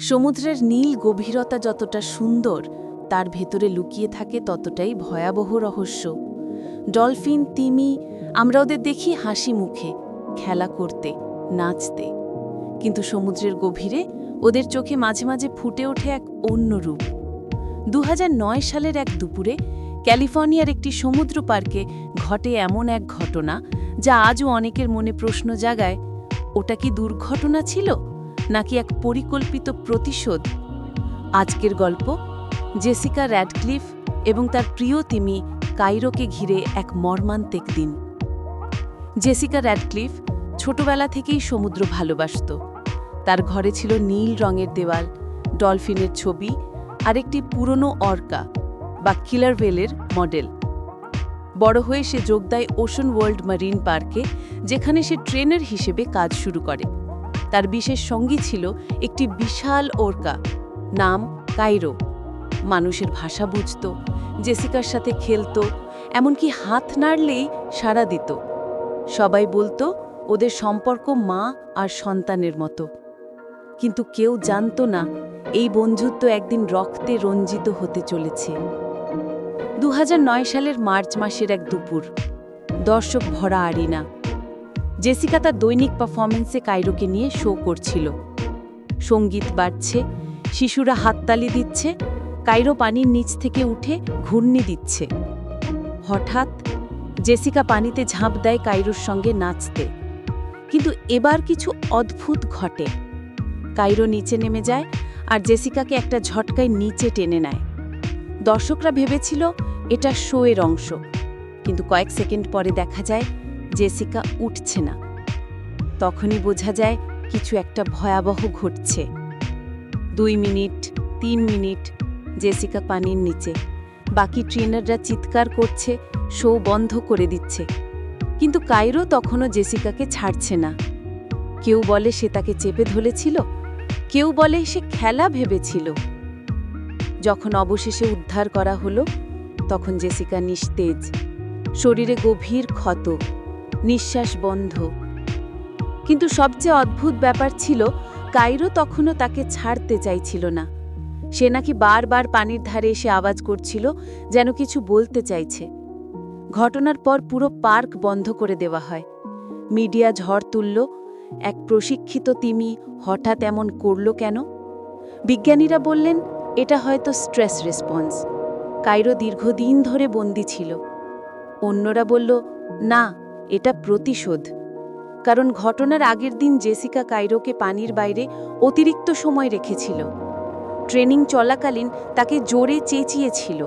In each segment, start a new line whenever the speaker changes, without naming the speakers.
সমুদ্রের নীল গভীরতা যতটা সুন্দর, তার ভেতরে লুকিয়ে থাকে ততটাই ভয়াবহ রহস্য। ডলফিন, তিমি, আমরা ওদের দেখি হাসি মুখে, খেলা করতে, নাচতে। কিন্তু সমুদ্রের গভীরে ওদের চোখে মাঝে মাঝে ফুটে ওঠে এক অন্য রূপ। দু হাজার নয় সালের এক দুপুরে ক্যালিফোর্নিয়ার একটি সমুদ্র পার্কে ঘটে এমন এক ঘটনা, যা আজও অনেকের মনে প্রশ্ন জাগায়, ওটা কি দুর্ঘটনা ছিল? নাকি এক পরিকল্পিত প্রতিশোধ? আজকের গল্প, জেসিকা র্যাডক্লিফ এবং তার প্রিয় তিমি কাইরোকে ঘিরে এক মর্মান্তিক দিন। জেসিকা র্যাডক্লিফ ছোটবেলা থেকেই সমুদ্র ভালোবাসত। তার ঘরে ছিল নীল রঙের দেওয়াল, ডলফিনের ছবি আর একটি পুরনো অর্কা বা কিলার ভেলের মডেল। বড় হয়ে সে যোগ দেয় ওশন ওয়ার্ল্ড মারিন পার্কে, যেখানে সে ট্রেনার হিসেবে কাজ শুরু করে। তার বিশেষ সঙ্গী ছিল একটি বিশাল ওরকা, নাম কাইরো। মানুষের ভাষা বুঝত, জেসিকার সাথে খেলতো, এমনকি হাত নাড়লেই সাড়া দিত। সবাই বলতো, ওদের সম্পর্ক মা আর সন্তানের মতো। কিন্তু কেউ জানতো না, এই বন্ধুত্ব একদিন রক্তে রঞ্জিত হতে চলেছে। দু হাজার নয় সালের মার্চ মাসের এক দুপুর, দর্শক ভরা আরিনা। জেসিকা তার দৈনিক পারফরমেন্সে কাইরোকে নিয়ে শো করছিল। সংগীত বাড়ছে, শিশুরা হাততালি দিচ্ছে কাইরো পানির নিচ থেকে উঠে ঘূর্ণি দিচ্ছে। হঠাৎ জেসিকা পানিতে ঝাঁপ দেয় কাইরোর সঙ্গে নাচতে। কিন্তু এবার কিছু অদ্ভুত ঘটে। কাইরো নিচে নেমে যায় আর জেসিকাকে একটা ঝটকায় নিচে টেনে নেয়। দর্শকরা ভেবেছিল এটা শোয়ের অংশ। কিন্তু কয়েক সেকেন্ড পরে দেখা যায় জেসিকা উঠছে না। তখনই বোঝা যায় কিছু একটা ভয়াবহ ঘটছে। দুই মিনিট, তিন মিনিট, জেসিকা পানির নিচে। বাকি ট্রেনাররা চিৎকার করছে, শো বন্ধ করে দিচ্ছে। কিন্তু কাইরো তখনও জেসিকাকে ছাড়ছে না। কেউ বলে সে তাকে চেপে ধরেছিল, কেউ বলে সে খেলা ভেবেছিল। যখন অবশেষে উদ্ধার করা হলো, তখন জেসিকা নিস্তেজ। শরীরে গভীর ক্ষত। নিঃশ্বাস বন্ধ। কিন্তু সবচেয়ে অদ্ভুত ব্যাপার ছিল, কাইরো তখনও তাকে ছাড়তে চাইছিল না। সে নাকি বারবার পানির ধারে এসে আওয়াজ করছিল, যেন কিছু বলতে চাইছে। ঘটনার পর পুরো পার্ক বন্ধ করে দেওয়া হয়। মিডিয়া ঝড় তুলল, এক প্রশিক্ষিত তিমি হঠাৎ এমন করল কেন? বিজ্ঞানীরা বললেন, এটা হয়তো স্ট্রেস রেসপন্স। কাইরো দীর্ঘদিন ধরে বন্দি ছিল। অন্যরা বলল, না এটা প্রতিশোধ। কারণ ঘটনার আগের দিন জেসিকা কাইরোকে পানির বাইরে অতিরিক্ত সময় রেখেছিল। ট্রেনিং চলাকালীন তাকে জোরে চেঁচিয়েছিল।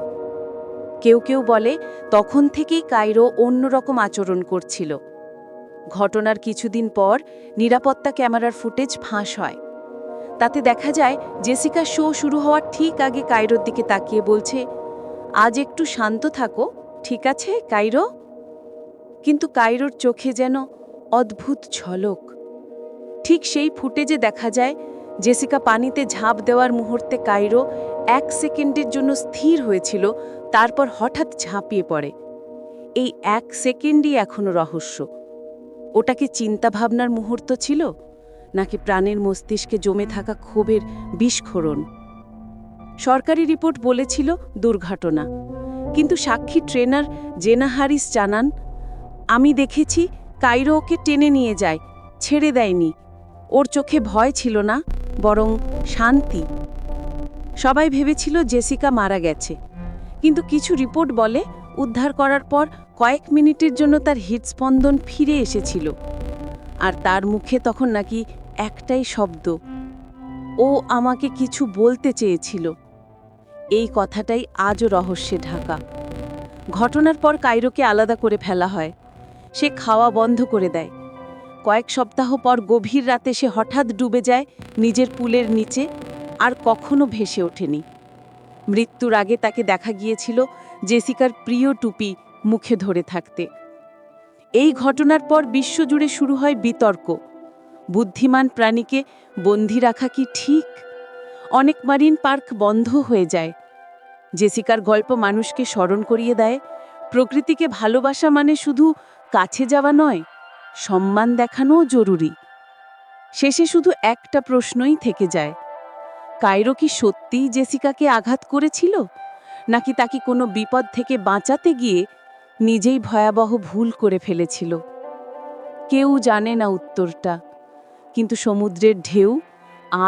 কেউ কেউ বলে, তখন থেকেই কাইরো অন্যরকম আচরণ করছিল। ঘটনার কিছুদিন পর নিরাপত্তা ক্যামেরার ফুটেজ ফাঁস হয়। তাতে দেখা যায় জেসিকা শো শুরু হওয়ার ঠিক আগে কাইরোর দিকে তাকিয়ে বলছে, আজ একটু শান্ত থাকো, ঠিক আছে কাইরো? কিন্তু কাইরোর চোখে যেন অদ্ভুত ঝলক। ঠিক সেই ফুটেজে দেখা যায়, জেসিকা পানিতে ঝাঁপ দেওয়ার মুহূর্তে কাইরো এক সেকেন্ডের জন্য স্থির হয়েছিল, তারপর হঠাৎ ঝাঁপিয়ে পড়ে। এই এক সেকেন্ডই এখনও রহস্য। ওটা কি চিন্তাভাবনার মুহূর্ত ছিল? নাকি প্রাণের মস্তিষ্কে জমে থাকা ক্ষোভের বিস্ফোরণ? সরকারি রিপোর্ট বলেছিল দুর্ঘটনা। কিন্তু সাক্ষী ট্রেনার জেনা হারিস জানান আমি দেখেছি কাইরো ওকে টেনে নিয়ে যায়, ছেড়ে দেয়নি। ওর চোখে ভয় ছিল না, বরং শান্তি। সবাই ভেবেছিল জেসিকা মারা গেছে। কিন্তু কিছু রিপোর্ট বলে উদ্ধার করার পর কয়েক মিনিটের জন্য তার হৃদস্পন্দন ফিরে এসেছিল। আর তার মুখে তখন নাকি একটাই শব্দ। ও আমাকে কিছু বলতে চেয়েছিল। এই কথাটাই আজও রহস্যে ঢাকা। ঘটনার পর কাইরোকে আলাদা করে ফেলা হয়। সে খাওয়া বন্ধ করে দেয়। কয়েক সপ্তাহ পর গভীর রাতে সে হঠাৎ ডুবে যায় নিজের পুলের নিচে আর কখনো ভেসে ওঠেনি। মৃত্যুর আগে তাকে দেখা গিয়েছিল জেসিকার প্রিয় টুপি মুখে ধরে থাকতে। এই ঘটনার পর বিশ্বজুড়ে শুরু হয় বিতর্ক। বুদ্ধিমান প্রাণীকে বন্দি রাখা কি ঠিক? অনেক মারিন পার্ক বন্ধ হয়ে যায়। জেসিকার গল্প মানুষকে স্মরণ করিয়ে দেয়। প্রকৃতিকে ভালোবাসা মানে শুধু কাছে যাওয়া নয়, সম্মান দেখানোও জরুরি। শেষে শুধু একটা প্রশ্নই থেকে যায়। কায়রো কি সত্যিই জেসিকাকে আঘাত করেছিল? নাকি তাকে কোনো বিপদ থেকে বাঁচাতে গিয়ে নিজেই ভয়াবহ ভুল করে ফেলেছিল? কেউ জানে না উত্তরটা, কিন্তু সমুদ্রের ঢেউ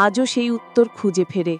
আজও সেই উত্তর খুঁজে ফেরে।